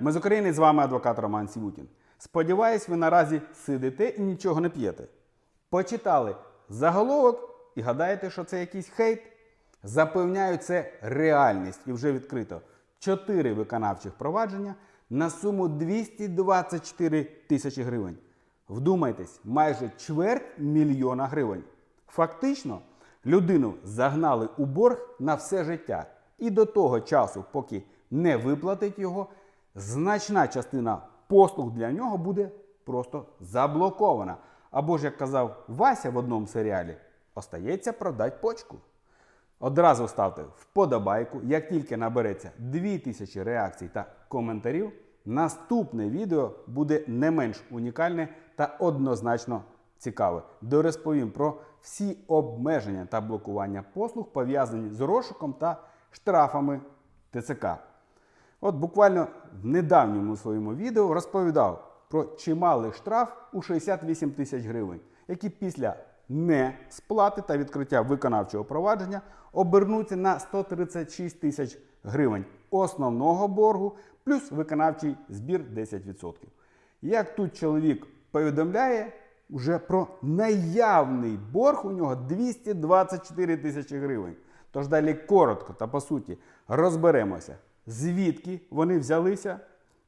Ми з України з вами адвокат Роман Сівутін. Сподіваюсь, ви наразі сидите і нічого не п'єте. Почитали заголовок і гадаєте, що це якийсь хейт? Запевняю, це реальність і вже відкрито. Чотири виконавчих провадження на суму 224 тисячі гривень. Вдумайтесь, майже чверть мільйона гривень. Фактично, людину загнали у борг на все життя. І до того часу, поки не виплатить його, значна частина послуг для нього буде просто заблокована. Або ж, як казав Вася в одному серіалі, остається продати почку. Одразу ставте вподобайку, як тільки набереться 2000 реакцій та коментарів, наступне відео буде не менш унікальне та однозначно цікаве, де розповім про всі обмеження та блокування послуг, пов'язані з розшуком та штрафами ТЦК. От буквально в недавньому своєму відео розповідав про чималий штраф у 68 тисяч гривень, які після не сплати та відкриття виконавчого провадження обернуться на 136 тисяч гривень основного боргу плюс виконавчий збір 10%. Як тут чоловік повідомляє вже про наявний борг у нього 224 тисячі гривень. Тож далі коротко та по суті розберемося, звідки вони взялися,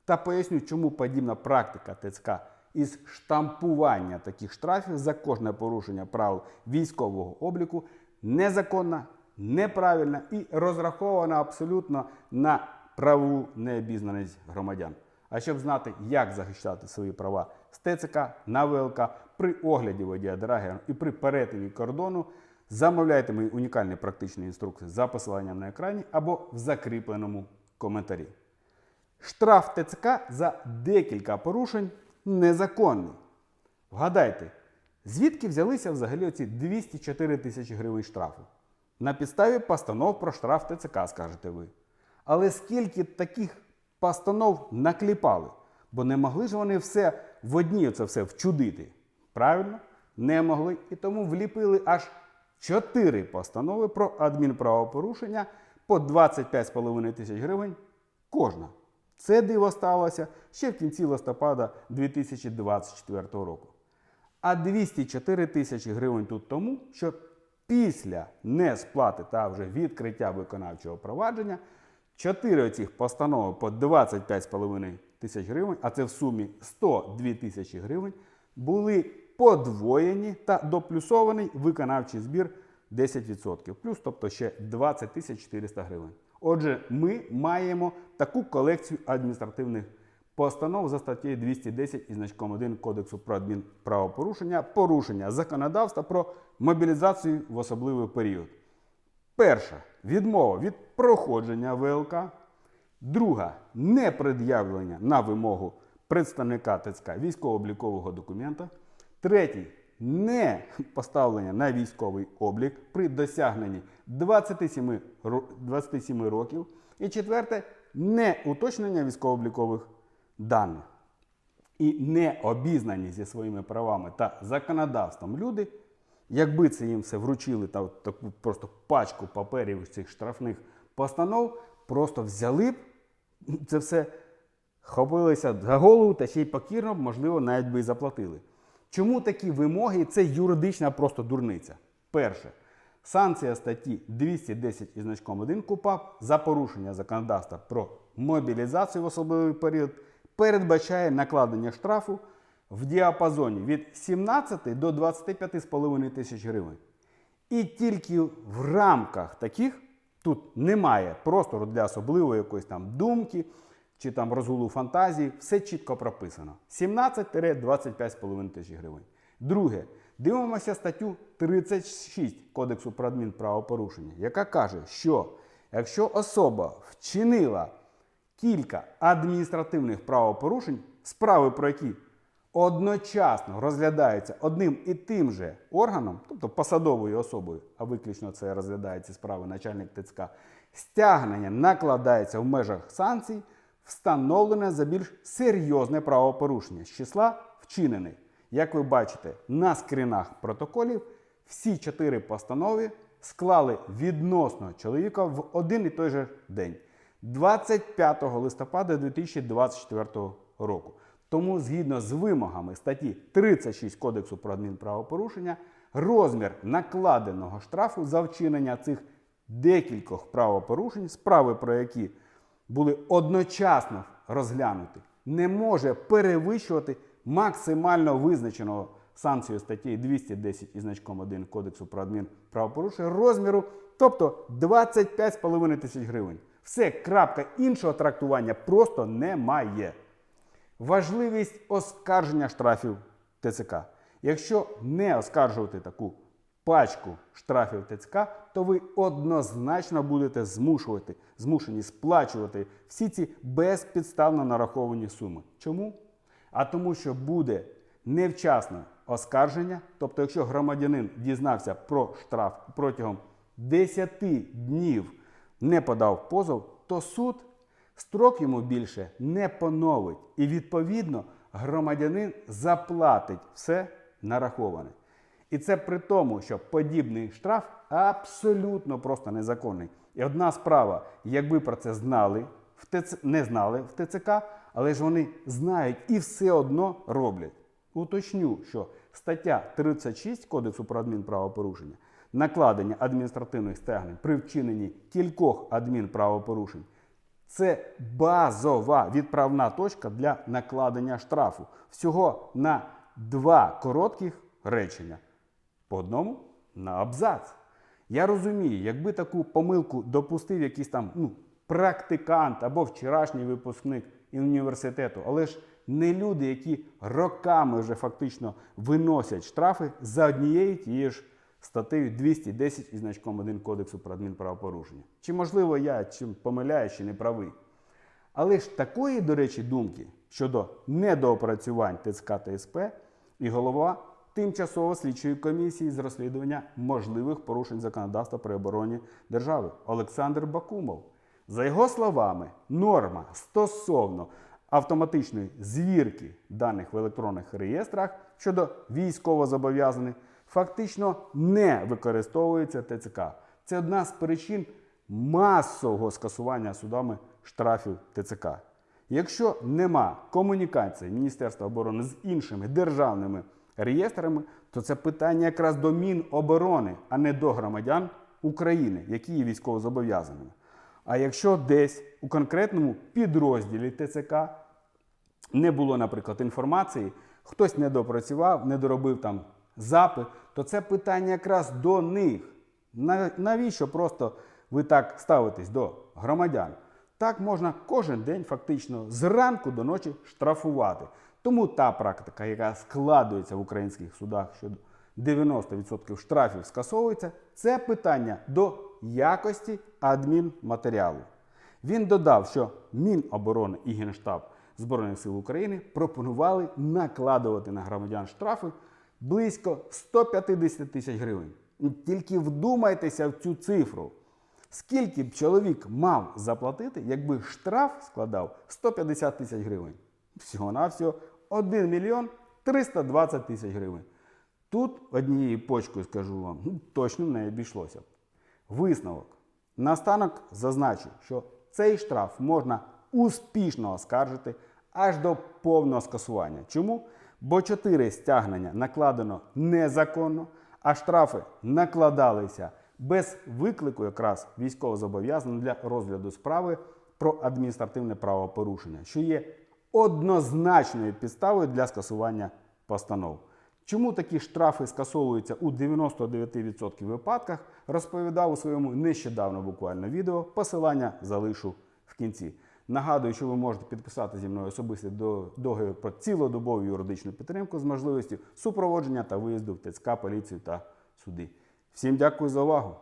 та поясню, чому подібна практика ТЦК із штампування таких штрафів за кожне порушення правил військового обліку незаконна, неправильна і розрахована абсолютно на правову необізнаність громадян. А щоб знати, як захищати свої права з ТЦК на ВЛК при огляді водія Драгера і при перетині кордону, замовляйте мої унікальні практичні інструкції за посиланням на екрані або в закріпленому коментарі. Штраф ТЦК за декілька порушень незаконний. Вгадайте, звідки взялися взагалі оці 204 тисячі гривень штрафу? На підставі постанов про штраф ТЦК, скажете ви. Але скільки таких постанов накліпали? Бо не могли ж вони все в одні це все вчудити. Правильно? Не могли. І тому вліпили аж 4 постанови про адмінправопорушення по 25,5 тисяч гривень кожна. Це диво сталося ще в кінці листопада 2024 року. А 204 тисячі гривень тут тому, що після несплати та вже відкриття виконавчого провадження 4 оцих постанови по 25,5 тисяч гривень, а це в сумі 102 тисячі гривень, були подвоєні та доплюсований виконавчий збір 10%. Плюс, тобто ще 20 тисяч 400 гривень. Отже, ми маємо таку колекцію адміністративних постанов за статтею 210 і значком 1 Кодексу про адмінправопорушення, порушення законодавства про мобілізацію в особливий період. Перша відмова від проходження ВЛК. Друга непред'явлення на вимогу представника ТЦК військово-облікового документа. Третій не поставлення на військовий облік при досягненні 27, 27 років. І четверте не уточнення військово-облікових даних. І не обізнані зі своїми правами та законодавством люди, якби це їм все вручили та таку просто пачку паперів цих штрафних постанов, просто взяли б це все, хопилися за голову та ще й покірно, б, можливо, навіть би і заплатили. Чому такі вимоги? Це юридична просто дурниця. Перше, санкція статті 210 із значком 1 КУПАП за порушення законодавства про мобілізацію в особливий період передбачає накладення штрафу в діапазоні від 17 до 25,5 тисяч гривень. І тільки в рамках таких тут немає простору для особливої якоїсь там думки чи там розгулу фантазії. Все чітко прописано. 17-25,5 тисяч гривень. Друге, дивимося статтю 36 Кодексу про адмінправопорушення, яка каже, що якщо особа вчинила кілька адміністративних правопорушень, справи про які одночасно розглядаються одним і тим же органом, тобто посадовою особою, а виключно це розглядається справи начальник ТЦК, стягнення накладається в межах санкцій, встановлене за більш серйозне правопорушення з числа вчинених. Як ви бачите, на скрінах протоколів всі чотири постанови склали відносно чоловіка в один і той же день. 25 листопада 2024 року. Тому, згідно з вимогами статті 36 Кодексу про адмінправопорушення, розмір накладеного штрафу за вчинення цих декількох правопорушень, справи про які були одночасно розглянуті, не може перевищувати максимально визначеного санкцією статті 210 і значком 1 Кодексу про адмінправопорушення розміру, тобто 25,5 тисяч гривень. Все, крапка іншого трактування просто немає. Важливість оскарження штрафів ТЦК. Якщо не оскаржувати таку пачку штрафів ТЦК, то ви однозначно будете змушувати, змушені сплачувати всі ці безпідставно нараховані суми. Чому? А тому, що буде невчасне оскарження, тобто, якщо громадянин дізнався про штраф протягом 10 днів не подав позов, то суд строк йому більше не поновить. І відповідно громадянин заплатить все нараховане. І це при тому, що подібний штраф абсолютно просто незаконний. І одна справа, якби про це знали, в ТЦ... не знали в ТЦК, але ж вони знають і все одно роблять. Уточню, що стаття 36 Кодексу про адмінправопорушення, накладення адміністративних стягнень при вчиненні кількох адмінправопорушень, це базова відправна точка для накладення штрафу. Всього на два коротких речення. По одному на абзац. Я розумію, якби таку помилку допустив якийсь там ну, практикант або вчорашній випускник університету, але ж не люди, які роками вже фактично виносять штрафи за однією тією ж статтею 210 із значком 1 Кодексу про адмінправопорушення. Чи можливо я чи помиляюсь, чи не правий. Але ж такої, до речі, думки щодо недоопрацювань ТЦК та СП і голова тимчасово слідчої комісії з розслідування можливих порушень законодавства при обороні держави Олександр Бакумов. За його словами, норма стосовно автоматичної звірки даних в електронних реєстрах щодо військовозобов'язаних фактично не використовується ТЦК. Це одна з причин масового скасування судами штрафів ТЦК. Якщо нема комунікації Міністерства оборони з іншими державними реєстрами, то це питання якраз до Міноборони, а не до громадян України, які є військовозобов'язаними. А якщо десь у конкретному підрозділі ТЦК не було, наприклад, інформації, хтось не допрацював, не доробив там запит, то це питання якраз до них. Навіщо просто ви так ставитесь до громадян? Так можна кожен день фактично зранку до ночі штрафувати. Тому та практика, яка складується в українських судах щодо 90% штрафів скасовується, це питання до якості адмінматеріалу. Він додав, що Міноборони і Генштаб Збройних сил України пропонували накладувати на громадян штрафи близько 150 тисяч гривень. Тільки вдумайтеся в цю цифру. Скільки б чоловік мав заплатити, якби штраф складав 150 тисяч гривень? Всього-навсього 1 мільйон 320 тисяч гривень. Тут однією почкою скажу вам, ну, точно не обійшлося. Висновок. Наостанок зазначу, що цей штраф можна успішно оскаржити аж до повного скасування. Чому? Бо 4 стягнення накладено незаконно, а штрафи накладалися без виклику якраз військовозобов'язаних для розгляду справи про адміністративне правопорушення, що є однозначною підставою для скасування постанов. Чому такі штрафи скасовуються у 99% випадках, розповідав у своєму нещодавно буквально відео. Посилання залишу в кінці. Нагадую, що ви можете підписати зі мною особистий договір про цілодобову юридичну підтримку з можливістю супроводження та виїзду в ТЦК, поліцію та суди. Всім дякую за увагу!